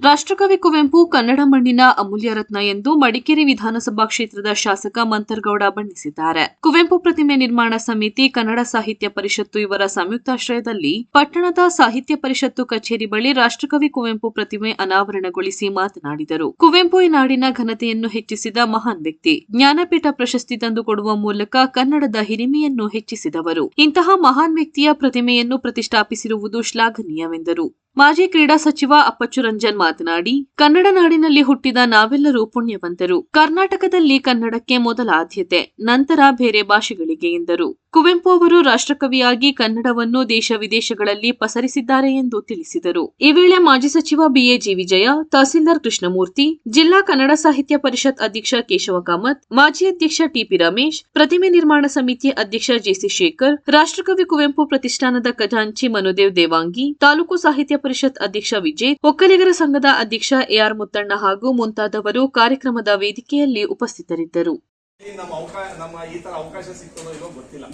ರಾಷ್ಟ್ರಕವಿ ಕುವೆಂಪು ಕನ್ನಡ ಮಣ್ಣಿನ ಅಮೂಲ್ಯ ರತ್ನ ಎಂದು ಮಡಿಕೇರಿ ವಿಧಾನಸಭಾ ಕ್ಷೇತ್ರದ ಶಾಸಕ ಮಂತರ್ಗೌಡ ಬಣ್ಣಿಸಿದ್ದಾರೆ. ಕುವೆಂಪು ಪ್ರತಿಮೆ ನಿರ್ಮಾಣ ಸಮಿತಿ ಕನ್ನಡ ಸಾಹಿತ್ಯ ಪರಿಷತ್ತು ಇವರ ಸಂಯುಕ್ತಾಶ್ರಯದಲ್ಲಿ ಪಟ್ಟಣದ ಸಾಹಿತ್ಯ ಪರಿಷತ್ತು ಕಚೇರಿ ಬಳಿ ರಾಷ್ಟ್ರಕವಿ ಕುವೆಂಪು ಪ್ರತಿಮೆ ಅನಾವರಣಗೊಳಿಸಿ ಮಾತನಾಡಿದರು. ಕುವೆಂಪು ಈ ನಾಡಿನ ಘನತೆಯನ್ನು ಹೆಚ್ಚಿಸಿದ ಮಹಾನ್ ವ್ಯಕ್ತಿ. ಜ್ಞಾನಪೀಠ ಪ್ರಶಸ್ತಿ ತಂದುಕೊಡುವ ಮೂಲಕ ಕನ್ನಡದ ಹಿರಿಮೆಯನ್ನು ಹೆಚ್ಚಿಸಿದವರು. ಇಂತಹ ಮಹಾನ್ ವ್ಯಕ್ತಿಯ ಪ್ರತಿಮೆಯನ್ನು ಪ್ರತಿಷ್ಠಾಪಿಸಿರುವುದು ಶ್ಲಾಘನೀಯವೆಂದರು. ಮಾಜಿ ಕ್ರೀಡಾ ಸಚಿವ ಅಪ್ಪಚ್ಚು ರಂಜನ್ ಮಾತನಾಡಿ, ಕನ್ನಡ ನಾಡಿನಲ್ಲಿ ಹುಟ್ಟಿದ ನಾವೆಲ್ಲರೂ ಪುಣ್ಯವಂತರು. ಕರ್ನಾಟಕದಲ್ಲಿ ಕನ್ನಡಕ್ಕೆ ಮೊದಲ ಆದ್ಯತೆ, ನಂತರ ಬೇರೆ ಭಾಷೆಗಳಿಗೆ ಎಂದರು. ಕುವೆಂಪು ಅವರು ರಾಷ್ಟ್ರಕವಿಯಾಗಿ ಕನ್ನಡವನ್ನು ದೇಶ ವಿದೇಶಗಳಲ್ಲಿ ಪಸರಿಸಿದ್ದಾರೆ ಎಂದು ತಿಳಿಸಿದರು. ಈ ವೇಳೆ ಮಾಜಿ ಸಚಿವ ಬಿಎಜಿ ವಿಜಯ, ತಹಸೀಲ್ದಾರ್ ಕೃಷ್ಣಮೂರ್ತಿ, ಜಿಲ್ಲಾ ಕನ್ನಡ ಸಾಹಿತ್ಯ ಪರಿಷತ್ ಅಧ್ಯಕ್ಷ ಕೇಶವ ಕಾಮತ್, ಮಾಜಿ ಅಧ್ಯಕ್ಷ ಟಿಪಿ ರಮೇಶ್, ಪ್ರತಿಮೆ ನಿರ್ಮಾಣ ಸಮಿತಿ ಅಧ್ಯಕ್ಷ ಜೆಸಿ ಶೇಖರ್, ರಾಷ್ಟ್ರಕವಿ ಕುವೆಂಪು ಪ್ರತಿಷ್ಠಾನದ ಖಜಾಂಚಿ ಮನುದೇವ್ ದೇವಾಂಗಿ, ತಾಲೂಕು ಸಾಹಿತ್ಯ ಪರಿಷತ್ ಅಧ್ಯಕ್ಷ ವಿಜಯ್, ಒಕ್ಕಲಿಗರ ಸಂಘದ ಅಧ್ಯಕ್ಷ ಎಆರ್ ಮುತ್ತಣ್ಣ ಹಾಗೂ ಮುಂತಾದವರು ಕಾರ್ಯಕ್ರಮದ ವೇದಿಕೆಯಲ್ಲಿ ಉಪಸ್ಥಿತರಿದ್ದರು. ನಮ್ಮ ಅವಕಾಶ, ನಮ್ಮ ಈ ತರ ಅವಕಾಶ ಸಿಗ್ತದೋ ಇಲ್ಲೋ ಗೊತ್ತಿಲ್ಲ.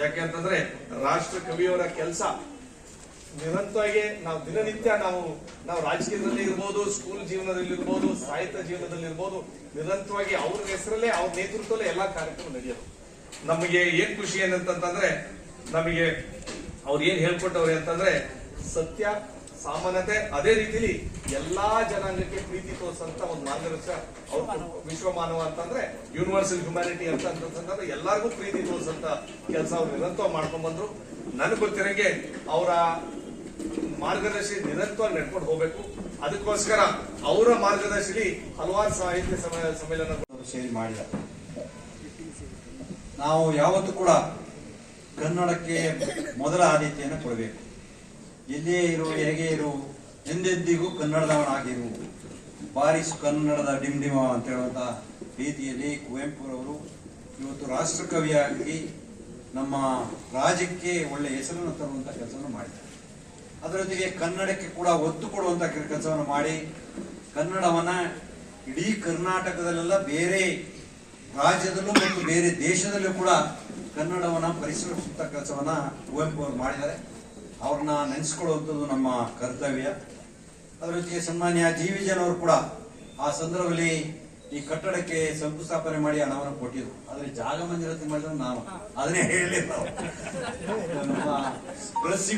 ಯಾಕೆ ಅಂತಂದ್ರೆ ರಾಷ್ಟ್ರ ಕವಿಯವರ ಕೆಲಸ ನಿರಂತರವಾಗಿ ನಾವು ದಿನನಿತ್ಯ ನಾವು ನಾವು ರಾಜಕೀಯದಲ್ಲಿ ಇರ್ಬೋದು ಸ್ಕೂಲ್ ಜೀವನದಲ್ಲಿ ಇರ್ಬೋದು, ಸಾಹಿತ್ಯ ಜೀವನದಲ್ಲಿ ಇರ್ಬೋದು, ನಿರಂತರವಾಗಿ ಅವ್ರ ಹೆಸರಲ್ಲೇ, ಅವ್ರ ನೇತೃತ್ವದಲ್ಲೇ ಎಲ್ಲಾ ಕಾರ್ಯಕ್ರಮ ನಡೆಯೋದು. ನಮಗೆ ಏನ್ ಖುಷಿ ಏನಂತಂದ್ರೆ ನಮಗೆ ಅವ್ರು ಏನ್ ಹೇಳ್ಕೊಟ್ಟವ್ರೆ ಅಂತಂದ್ರೆ ಸತ್ಯ ಸಾಮಾನ್ಯತೆ ಅದೇ ರೀತಿಲಿ ಎಲ್ಲಾ ಜನಾಂಗಕ್ಕೆ ಪ್ರೀತಿ ತೋರಿಸಂತ ಒಂದು ಮಾರ್ಗದರ್ಶನ ಅವ್ರು ವಿಶ್ವ ಮಾನವ ಅಂತಂದ್ರೆ ಯೂನಿವರ್ಸಲ್ ಹ್ಯುಮ್ಯಾನಿಟಿ ಅಂತ ಅಂತಂದ್ರೆ ಎಲ್ಲರಿಗೂ ಪ್ರೀತಿ ತೋರಿಸಂತ ಕೆಲಸ ಅವ್ರು ನಿರಂತರ ಮಾಡ್ಕೊಂಡ್ ಬಂದ್ರು. ನನಗೆ ಗೊತ್ತಿರಂಗೆ ಅವರ ಮಾರ್ಗದರ್ಶಿ ನಿರಂತರ ನಡ್ಕೊಂಡು ಹೋಗ್ಬೇಕು. ಅದಕ್ಕೋಸ್ಕರ ಅವರ ಮಾರ್ಗದರ್ಶಿಲಿ ಹಲವಾರು ಸಾಹಿತ್ಯ ಸಮ್ಮೇಳ- ಸಮ್ಮೇಳನ ಸೇರಿ ಮಾಡಿದ. ನಾವು ಯಾವತ್ತೂ ಕೂಡ ಕನ್ನಡಕ್ಕೆ ಮೊದಲ ಆದ್ಯತೆಯನ್ನು ಕೊಡಬೇಕು. ಎಲ್ಲೇ ಇರು, ಹೇಗೆ ಇರು, ಎಂದೆಂದಿಗೂ ಕನ್ನಡದವನಾಗಿರು. ಬಾರಿಸು ಕನ್ನಡದ ಡಿಂಡಿಮ ಅಂತ ಹೇಳುವಂತ ರೀತಿಯಲ್ಲಿ ಕುವೆಂಪುರವರು ಇವತ್ತು ರಾಷ್ಟ್ರಕವಿಯಾಗಿ ನಮ್ಮ ರಾಜ್ಯಕ್ಕೆ ಒಳ್ಳೆ ಹೆಸರನ್ನು ತರುವಂತ ಕೆಲಸವನ್ನು ಮಾಡಿದ್ದಾರೆ. ಅದರೊಂದಿಗೆ ಕನ್ನಡಕ್ಕೆ ಕೂಡ ಒತ್ತು ಕೊಡುವಂತ ಕೆಲಸವನ್ನು ಮಾಡಿ, ಕನ್ನಡವನ್ನ ಇಡೀ ಕರ್ನಾಟಕದಲ್ಲೆಲ್ಲ ಬೇರೆ ರಾಜ್ಯದಲ್ಲೂ ಮತ್ತು ಬೇರೆ ದೇಶದಲ್ಲೂ ಕೂಡ ಕನ್ನಡವನ್ನ ಪರಿಸರಿಸುವಂಥ ಕೆಲಸವನ್ನ ಕುವೆಂಪು ಅವರು ಮಾಡಿದ್ದಾರೆ. ಅವ್ರನ್ನ ನೆನೆಸ್ಕೊಳ್ಳುವಂಥದ್ದು ನಮ್ಮ ಕರ್ತವ್ಯ. ಅದರ ಜೊತೆಗೆ ಸನ್ಮಾನ್ಯ ಜಿ ವಿಜಯನ್ ಅವರು ಕೂಡ ಆ ಸಂದರ್ಭದಲ್ಲಿ ಈ ಕಟ್ಟಡಕ್ಕೆ ಶಂಕುಸ್ಥಾಪನೆ ಮಾಡಿ ಹಣವನ್ನು ಕೊಟ್ಟಿದ್ರು. ಆದ್ರೆ ಜಾಗ ಮಂಜೂರಾತಿ ಮಾಡಿದ್ರೆ ನಾವು. ಅದನ್ನೇ ಹೇಳಲಿಲ್ಲ